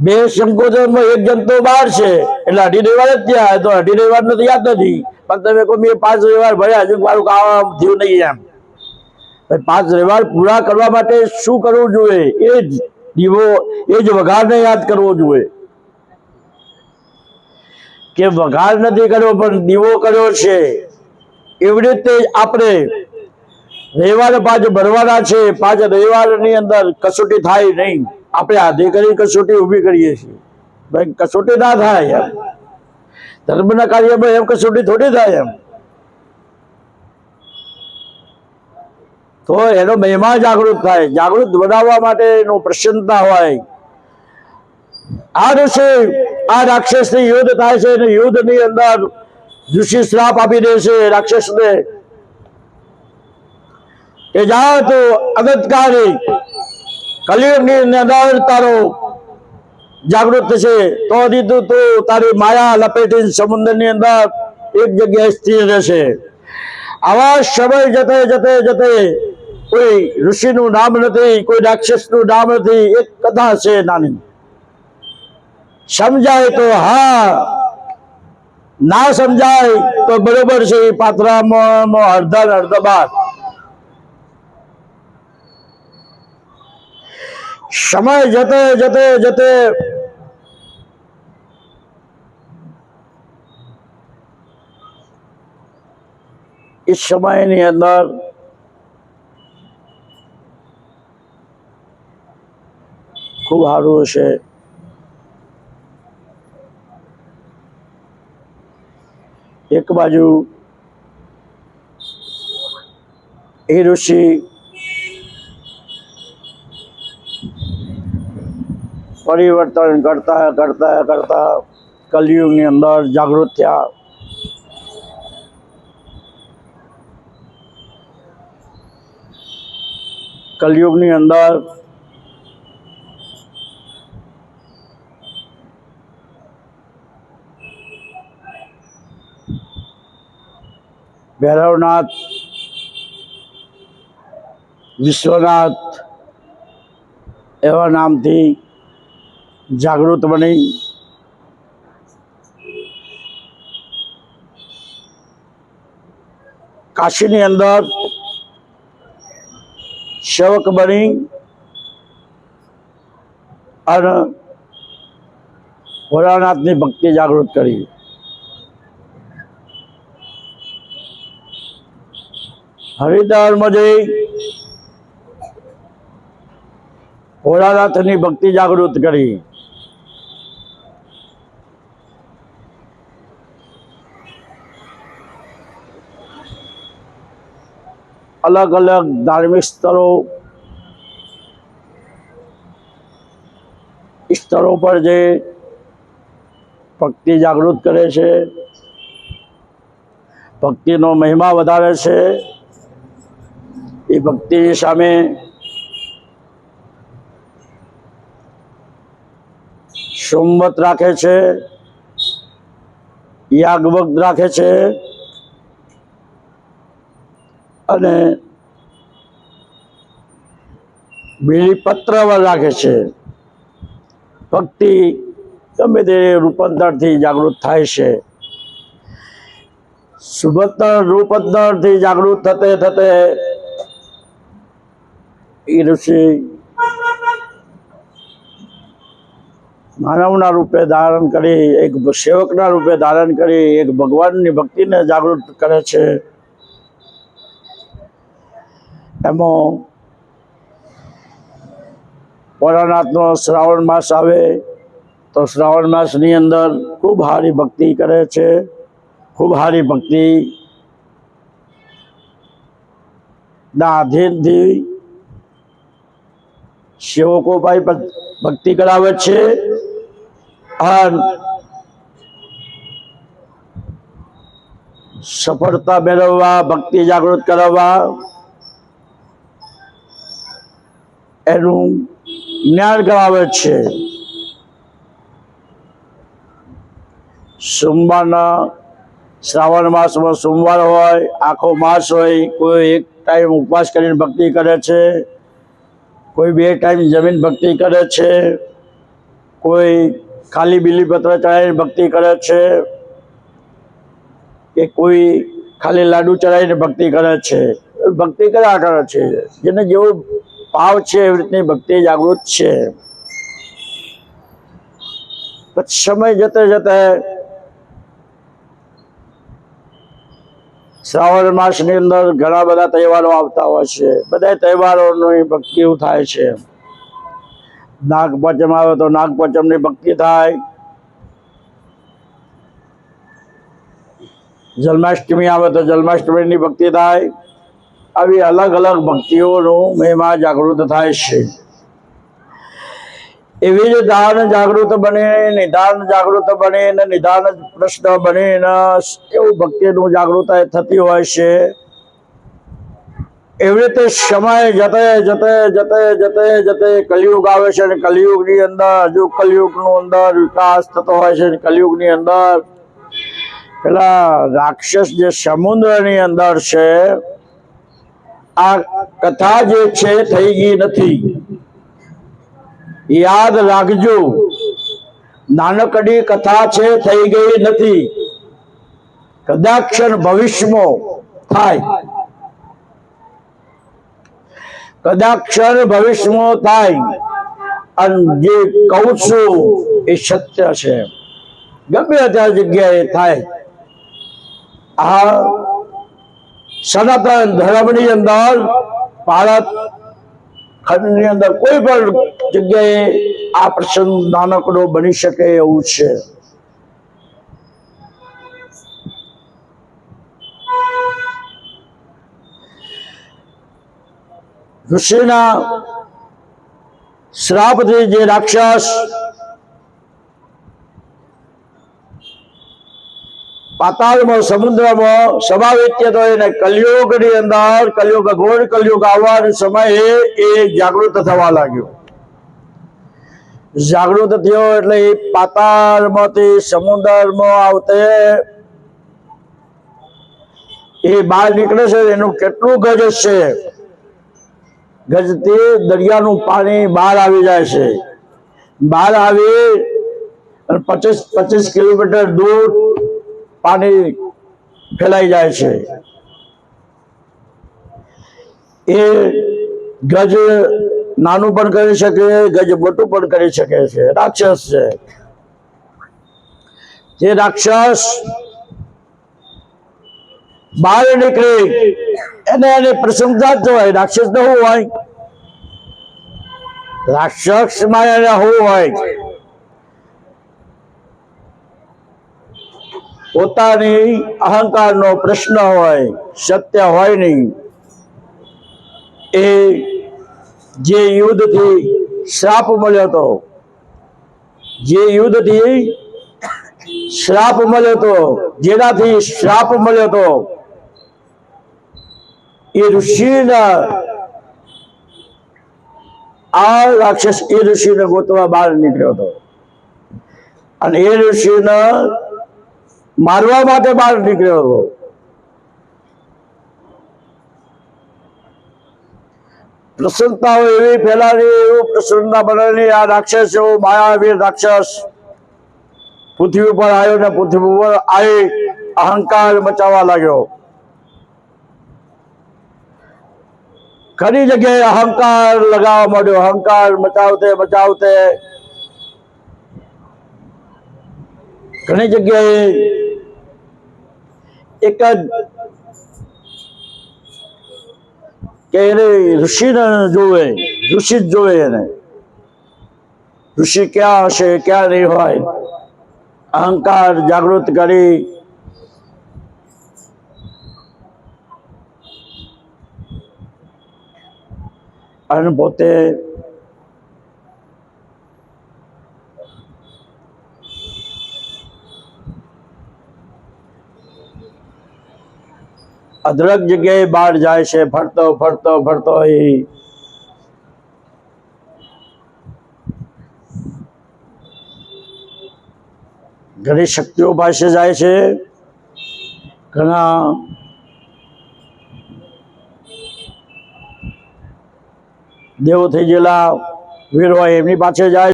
બે સંકોચન એક જણ તો બહાર છે. એટલે અઢી રવિવાર જ ત્યાં તો અઢી રવિવાર નથી યાદ નથી. પણ તમે કોઈ મેં પાંચ રવિવાર ભર્યા હજુ મારું કામ થયું નહીં એમ. પાંચ રવિવાર પૂરા કરવા માટે શું કરવું જોઈએ? એ જ દીવો, એ જ વઘારને યાદ કરવો જોઈએ. કે વઘાર નથી કર્યો, પણ દીવો કર્યો છે. એવી રીતે આપણે રવિવાર પાંચ ભરવાના છે. પાંચ રવિવારની અંદર કસોટી થાય નહીં. આપણે આધી કરી કસોટી ઊભી કરીએ છીએ. ભાઈ, કસોટી ના થાય એમ. ધર્મના કાર્યમાં એમ કસોટી થોડી થાય એમ. તો એનો મહિમા જાગૃત થાય. જાગૃત બનાવવા માટે એનું પ્રસન્નતા હોય. આ દિવસે આ રાક્ષસની યુદ્ધ થાય છે અને યુદ્ધની અંદર ઋષિ શ્રાપ આપી દે છે રાક્ષસને. કે જા તો અગતકારી કલિયુગની અંદર તારો જાગૃત થશે. તો દીધું તું તારી માયા લપેટી સમુદ્રની અંદર એક જગ્યાએ સ્થિર રહેશે. આવા સમય જતે જતે જતે કોઈ ઋષિનું નામ નથી, કોઈ રાક્ષસનું નામ નથી, એક કથા છે નાની. સમજાય તો હા, ના સમજાય તો બરોબર છે. પાત્રામાં અડધા અડધા બાર સમય જતે જતે જતે એ સમયની અંદર ખૂબ સારું હશે એક બાજુ એ ઋષિ પરિવર્તન કરતા કરતા કરતા કલયુગની અંદર જાગૃત થયા કલયુગની અંદર ભૈરવનાથ વિશ્વનાથ એવા નામથી જાગૃત બની. કાશીની અંદર સેવક બની અને ભોળાનાથની ભક્તિ જાગૃત કરી. હરિદ્વારમાં જઈ ભોળાનાથની ભક્તિ જાગૃત કરી. અલગ અલગ ધાર્મિક સ્થળો સ્થળો પર જે ભક્તિ જાગૃત કરે છે, ભક્તિનો મહિમા વધારે છે, એ ભક્તિ સામે સોમવત રાખે છે યાગવત રાખે છે અને બીલીપત્ર રાખે છે. ભક્તિ ગમે તે રૂપાંતરથી જાગૃત થાય છે. સુભત્તર રૂપાંતરથી જાગૃત થતે થતે એ ઋષિ માનવના રૂપે ધારણ કરી, એક સેવકના રૂપે ધારણ કરી, એક ભગવાનની ભક્તિને જાગૃત કરે છે. એમાં ભોળાનાથનો શ્રાવણ માસ આવે તો શ્રાવણ માસની અંદર ખૂબ સારી ભક્તિ કરે છે. ખૂબ સારી ભક્તિ ના આધીનથી સેવકો ભાઈ ભક્તિ કરાવે છે. અને સફળતા મેળવવા, ભક્તિ જાગૃત કરાવવા એનું જ્ઞાન કરાવે છે. સોમવારના શ્રાવણ માસમાં સોમવાર હોય, આખો માસ હોય, કોઈ એક ટાઈમ ઉપવાસ કરીને ભક્તિ કરે છે, કોઈ બે ટાઈમ જમીન ભક્તિ કરે છે, કોઈ ખાલી બીલીપત્ર ચડાવીને ભક્તિ કરે છે, કે કોઈ ખાલી લાડુ ચડાવીને ભક્તિ કરે છે. ભક્તિ કર્યા કરે છે. જેને જેવો ભાવ છે એવી રીતની ભક્તિ જાગૃત છે. પછી સમય જતે જતે શ્રાવણ માસની અંદર ઘણા બધા તહેવારો આવતા હોય છે. બધા તહેવારોની ભક્તિ થાય છે. નાગપંચમ આવે તો નાગપંચમની ભક્તિ થાય. જન્માષ્ટમી આવે તો જન્માષ્ટમીની ભક્તિ થાય. આવી અલગ અલગ ભક્તિઓનું મહિમા જાગૃત થાય છે. એવી જ દાન જાગૃત બને, નિદાન જાગૃત બને, ને નિદાન પ્રશ્ન બને એવું ભક્તિનું જાગૃતતા થતી હોય છે. એવી રીતે સમય જતે જતે જતે જતે જતે કલિયુગ આવે છે અને કલિયુગની અંદર, હજુ કલયુગનો અંદર વિકાસ થતો હોય છે કલિયુગની અંદર. પેલા રાક્ષસ જે સમુદ્રની અંદર છે આ કથા જે છે થઈ ગઈ નથી. યાદ રાખજો, નાનકડી કથા છે થઈ ગઈ નથી. કદાક્ષર ભવિષ્યમાં થાય. કદાક્ષર ભવિષ્યમાં થાય. અને જે કહું છું એ સત્ય છે. ગમે ત્યાં જગ્યાએ થાય. આ સનાતન ધર્મની અંદર ભારત ખંડની અંદર કોઈ પણ જગ્યાએ આ પ્રસંગ નાનકડો બની શકે એવું છે ઋષિના શ્રાપથી જે રાક્ષસ પાતાળમાં, સમુદ્રમાં સમાવિત થતો એને કલયુગની અંદર, કલયુગ ઘોર કલયુગ આવવાના સમયે એ જાગૃત થવા લાગ્યો. જાગૃત થયો એટલે એ પાતાળમાંથી સમુદ્રમાં આવતે એ બહાર નીકળે છે, એનું કેટલું ગજ છે? ગજથી દરિયાનું પાણી બહાર આવી જાય છે. બહાર આવી પચીસ પચીસ કિલોમીટર દૂર પાણી ફેલાઈ જાય છે. એ ગજ નાનું પણ કરી શકે, ગજ મોટું પણ કરી શકે છે. રાક્ષસ છે. જે રાક્ષસ બહાર નીકળી, એને એને પ્રશંસા જ હોય રાક્ષસ તો હોય? રાક્ષસમાં એને હોય? પોતાની અહંકારનો પ્રશ્ન હોય, સત્ય હોય નહીં. એ જે યુદ્ધથી શ્રાપ મળ્યો હતો, જે યુદ્ધથી શ્રાપ મળ્યો હતો, જેનાથી શ્રાપ મળ્યો હતો, એ ઋષિના આ રાક્ષસ એ ઋષિને ગોતવા બહાર નીકળ્યો હતો. અને એ ઋષિને મારવા માટે બહાર નીકળ્યો હતો પ્રસન્નતાઓ એવી ફેલાવી એવું પ્રસન્નતા બનાવી આ રાક્ષસ એવો માયાવીર રાક્ષસ પૃથ્વી ઉપર આવ્યો ને પૃથ્વી ઉપર આવી અહંકાર મચાવવા લાગ્યો ઘણી જગ્યાએ અહંકાર લગાવવા માંડ્યો અહંકાર મચાવતે મચાવતે ઘણી જગ્યાએ એક જ કે એને ઋષિને જોવે ઋષિ જ જોવે એને. ઋષિ ક્યાં હશે, ક્યાં નહીં હોય? અહંકાર જાગૃત કરી અને પોતે અદરક જગ્યાએ બહાર જાય છે, ફરતો ફરતો ફરતો એ. ઘણી શક્તિઓ પાસે જાય છે. ઘણા દેવો થઈ ગયેલા વીર એમની પાસે જાય